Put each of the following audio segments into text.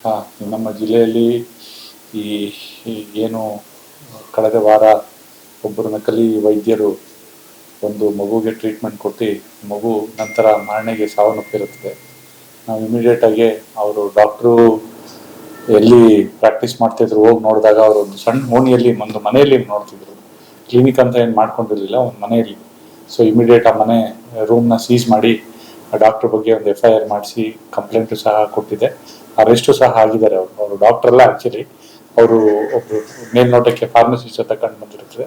ನಮ್ಮ ಜಿಲ್ಲೆಯಲ್ಲಿ ಈ ಏನು ಕಳೆದ ವಾರ ಒಬ್ಬರು ನಕಲಿ ವೈದ್ಯರು ಒಂದು ಮಗುಗೆ ಟ್ರೀಟ್ಮೆಂಟ್ ಕೊಟ್ಟು ಮಗು ನಂತರ ಮರಣೆಗೆ ಸಾವನ್ನಪ್ಪಿರುತ್ತದೆ ನಾವು ಇಮಿಡಿಯೇಟ್ ಆಗಿ ಅವರು ಡಾಕ್ಟ್ರು ಎಲ್ಲಿ ಪ್ರಾಕ್ಟೀಸ್ ಮಾಡ್ತಿದ್ರು ಹೋಗಿ ನೋಡಿದಾಗ ಅವರು ಒಂದು ಸಣ್ಣ ಓಣಿಯಲ್ಲಿ ಒಂದು ಮನೆಯಲ್ಲಿ ನೋಡ್ತಿದ್ರು. ಕ್ಲಿನಿಕ್ ಅಂತ ಏನು ಮಾಡ್ಕೊಂಡಿರಲಿಲ್ಲ, ಒಂದು ಮನೆಯಲ್ಲಿ. ಸೊ ಇಮಿಡಿಯೇಟ್ ಆ ಮನೆ ರೂಮ್ನ ಸೀಸ್ ಮಾಡಿ ಆ ಡಾಕ್ಟರ್ ಬಗ್ಗೆ ಒಂದು ಎಫ್ ಐ ಆರ್ ಮಾಡಿಸಿ ಕಂಪ್ಲೇಂಟು ಸಹ ಕೊಟ್ಟಿದೆ. ಅರೆಸ್ಟು ಸಹ ಆಗಿದ್ದಾರೆ ಅವರು. ಅವರು ಡಾಕ್ಟರ್ ಅಲ್ಲ ಆ್ಯಕ್ಚುಲಿ ಅವರು ಒಬ್ಬರು ಮೇಲ್ನೋಟಕ್ಕೆ ಫಾರ್ಮಸಿಸ್ಟ್ ಅಂತ ಕಂಡು ಬಂದಿರುತ್ತದೆ.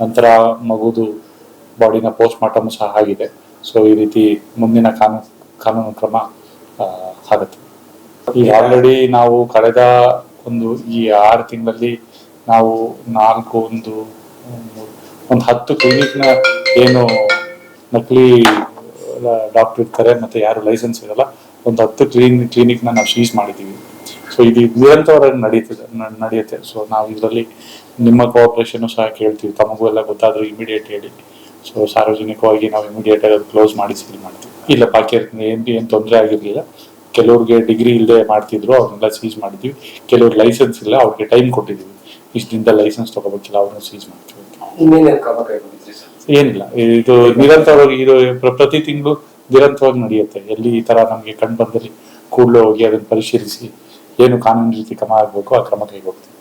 ನಂತರ ಮಗುದು ಬಾಡಿನ ಪೋಸ್ಟ್ ಮಾರ್ಟಮ್ ಸಹ ಆಗಿದೆ. ಸೊ ಈ ರೀತಿ ಮುಂದಿನ ಕಾನೂನು ಕಾನೂನು ಕ್ರಮ ಆಗುತ್ತೆ. ಈಗ ಆಲ್ರೆಡಿ ನಾವು ಕಳೆದ ಒಂದು, ಈ ಆರು ತಿಂಗಳಲ್ಲಿ ನಾವು ನಾಲ್ಕು ಒಂದು ಒಂದು ಹತ್ತು ಕ್ಲಿನಿಕ್ನ ಏನು ನಕಲಿ ಡಾಕ್ಟರ್ ಇರ್ತಾರೆ ಮತ್ತೆ ಯಾರು ಲೈಸೆನ್ಸ್ ಇರಲ್ಲ. ಒಂದು ಹತ್ತು ಕ್ಲೀನ್ ಕ್ಲಿನಿಕ್ನ ನಾವು ಸೀಸ್ ಮಾಡಿದ್ದೀವಿ ಸೊ ಇದು ನಿರಂತರವಾಗಿ ನಡೀತದೆ ನಡೆಯುತ್ತೆ. ಸೊ ನಾವು ಇದರಲ್ಲಿ ನಿಮ್ಮ ಕೋಆಪರೇಷನ್ ಸಹ ಕೇಳ್ತೀವಿ. ತಮಗೂ ಎಲ್ಲ ಗೊತ್ತಾದ್ರೂ ಇಮಿಡಿಯೇಟ್ ಹೇಳಿ. ಸೊ ಸಾರ್ವಜನಿಕವಾಗಿ ನಾವು ಇಮಿಡಿಯೇಟ್ ಆಗಿ ಕ್ಲೋಸ್ ಮಾಡಿ ಸೀಲ್ ಮಾಡ್ತೀವಿ. ಇಲ್ಲ ಬಾಕಿ ಏನು ಏನು ತೊಂದರೆ ಆಗಿರಲಿಲ್ಲ. ಕೆಲವ್ರಿಗೆ ಡಿಗ್ರಿ ಇಲ್ಲದೆ ಮಾಡ್ತಿದ್ರು, ಅವ್ರನ್ನೆಲ್ಲ ಸೀಸ್ ಮಾಡಿದ್ವಿ. ಕೆಲವ್ರು ಲೈಸೆನ್ಸ್ ಇಲ್ಲ, ಅವ್ರಿಗೆ ಟೈಮ್ ಕೊಟ್ಟಿದ್ದೀವಿ ಇಷ್ಟು ದಿನದ ಲೈಸೆನ್ಸ್ ತಗೋಬೇಕಿಲ್ಲ, ಅವ್ರನ್ನ ಸೀಸ್ ಮಾಡ್ತೀವಿ ಏನಿಲ್ಲ. ಇದು ನಿರಂತರವಾಗಿ ಇದು ಪ್ರ- ಪ್ರತಿ ತಿಂಗಳು ನಿರಂತರವಾಗಿ ನಡೆಯುತ್ತೆ. ಎಲ್ಲಿ ಈ ತರ ನಮಗೆ ಕಂಡು ಬಂದಲ್ಲಿ ಕೂಡಲೇ ಹೋಗಿ ಅದನ್ನು ಪರಿಶೀಲಿಸಿ ಏನು ಕಾನೂನು ರೀತಿ ಕ್ರಮ ಆಗಬೇಕು ಆ ಕ್ರಮ ಕೈಗೊಳ್ತೀವಿ